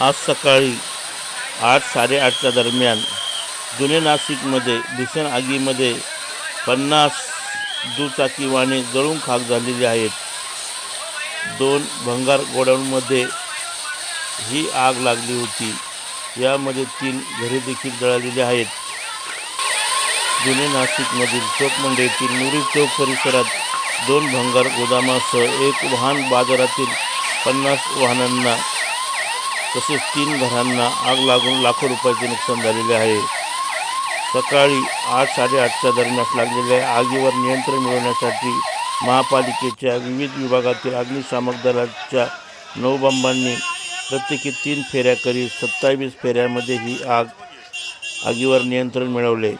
आज सकाळी आठ साडेआठच्या दरम्यान जुने नाशिकमध्ये भीषण आगीमध्ये पन्नास दुचाकी वाहने जळून खाक झालेली आहेत. दोन भंगार गोडाऊनमध्ये ही आग लागली होती. यामध्ये तीन घरे देखील जळालेली आहेत. जुने नाशिकमधील चौकमंडे येथील मुरी चौक परिसरात दोन भंगार गोदामासह एक वाहन बाजारातील पन्नास वाहनांना तसेच तीन घरांना आग लागून लाखो रुपयाचे नुकसान झालेले आहे. सकाळी आठ साडेआठच्या दरम्यान लागलेल्या आगीवर नियंत्रण मिळवण्यासाठी महापालिकेच्या विविध विभागातील अग्निशामक दलाच्या नऊ बंबांनी प्रत्येकी तीन फेऱ्या करीत सत्तावीस फेऱ्यामध्ये ही आग आगीवर नियंत्रण मिळवले.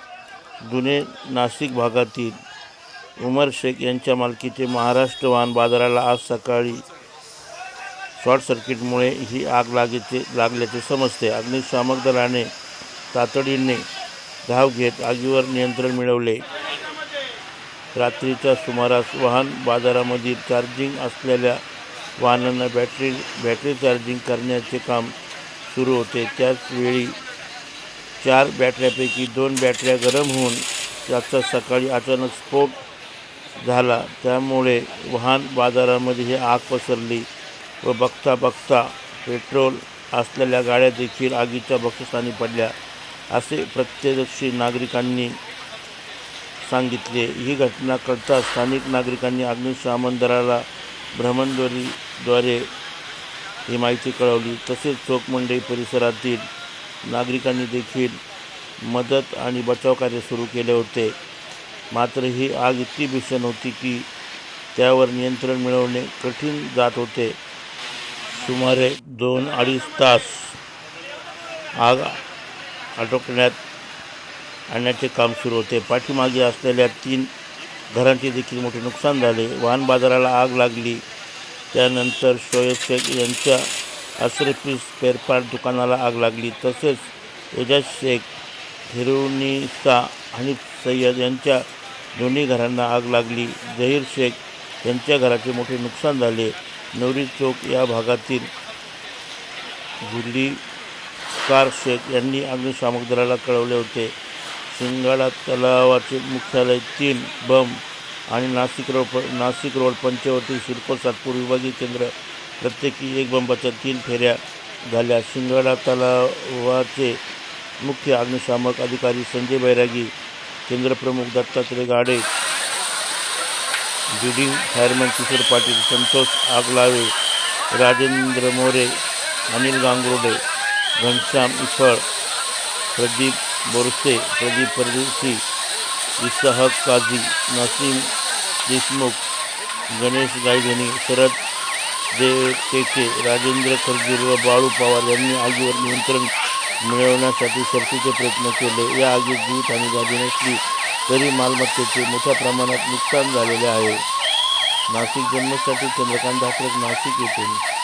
जुने नाशिक भागातील उमर शेख यांच्या मालकीचे महाराष्ट्र वाहन बाजाराला आज सकाळी शॉर्ट सर्किटमुळे ही आग लागेचे लागल्याचे समजते. अग्निशामक दलाने तातडीने धाव घेत आगीवर नियंत्रण मिळवले. रात्रीच्या सुमारास वाहन बाजारामधील चार्जिंग असलेल्या वाहनांना बॅटरी बॅटरी चार्जिंग करण्याचे काम सुरू होते. त्याचवेळी चार बॅटऱ्यापैकी दोन बॅटऱ्या गरम होऊन त्याचा सकाळी अचानक स्फोट झाला. त्यामुळे वाहन बाजारामध्ये ही आग पसरली. व बघता बघता पेट्रोल असलेल्या गाड्या देखील आगीच्या बक्षस्थानी पडल्या असे प्रत्यक्षी नागरिकांनी सांगितले. ही घटना कळताच स्थानिक नागरिकांनी अग्निशमन दलाला भ्रमणद्वारीद्वारे ही माहिती कळवली. तसेच चोकमंडई परिसरातील नागरिकांनी देखील मदत आणि बचाव कार्य सुरू केले होते. मात्र ही आग इतकी भीषण होती की त्यावर नियंत्रण मिळवणे कठीण जात होते. सुमारे दोन अडीच तास आग आटोकण्यात आणण्याचे काम सुरू होते. पाठीमागे असलेल्या तीन घरांचे देखील मोठे नुकसान झाले. वाहन बाजाराला आग लागली. त्यानंतर शोएब शेख यांच्या अश्रफी स्पेअरपार्ट दुकानाला आग लागली. तसेच एजाज शेख हिरुनिसा हनीफ सय्यद यांच्या दोन्ही घरांना आग लागली. जहीर शेख यांच्या घराचे मोठे नुकसान झाले. नवरी चौक या भागातील कार शेख यांनी अग्निशामक दलाला कळवले होते. शिंगाडा तलावाचे मुख्यालय तीन बम आणि नाशिक रोड नाशिक रोड पंचवटी सिडको सातपूर विभागीय केंद्र प्रत्येकी एक बंबाच्या तीन फेऱ्या झाल्या. शिंगाडा तलावाचे मुख्य अग्निशामक अधिकारी संजय बैरागी केंद्रप्रमुख दत्तात्रय गाडे बिडिंग फायरमॅन किशोर पाटील संतोष आगलावे राजेंद्र मोरे अनिल गांगुर्डे घनश्याम इफळ प्रदीप बोरसे प्रदीप परदेशी इसाहक काझी नसीम देशमुख गणेश गायधनी शरद देव राजेंद्र खरगीर व बाळू पवार यांनी आगीवर नियंत्रण मिळवण्यासाठी शर्थीचे प्रयत्न केले. या आगीत जीवितहानी झाली नसली तरी मालमत्तेचे मोठ्या प्रमाणात नुकसान झालेले आहे. नाशिक जन्मसाठी चंद्रकांत धात्रक नाशिक येथील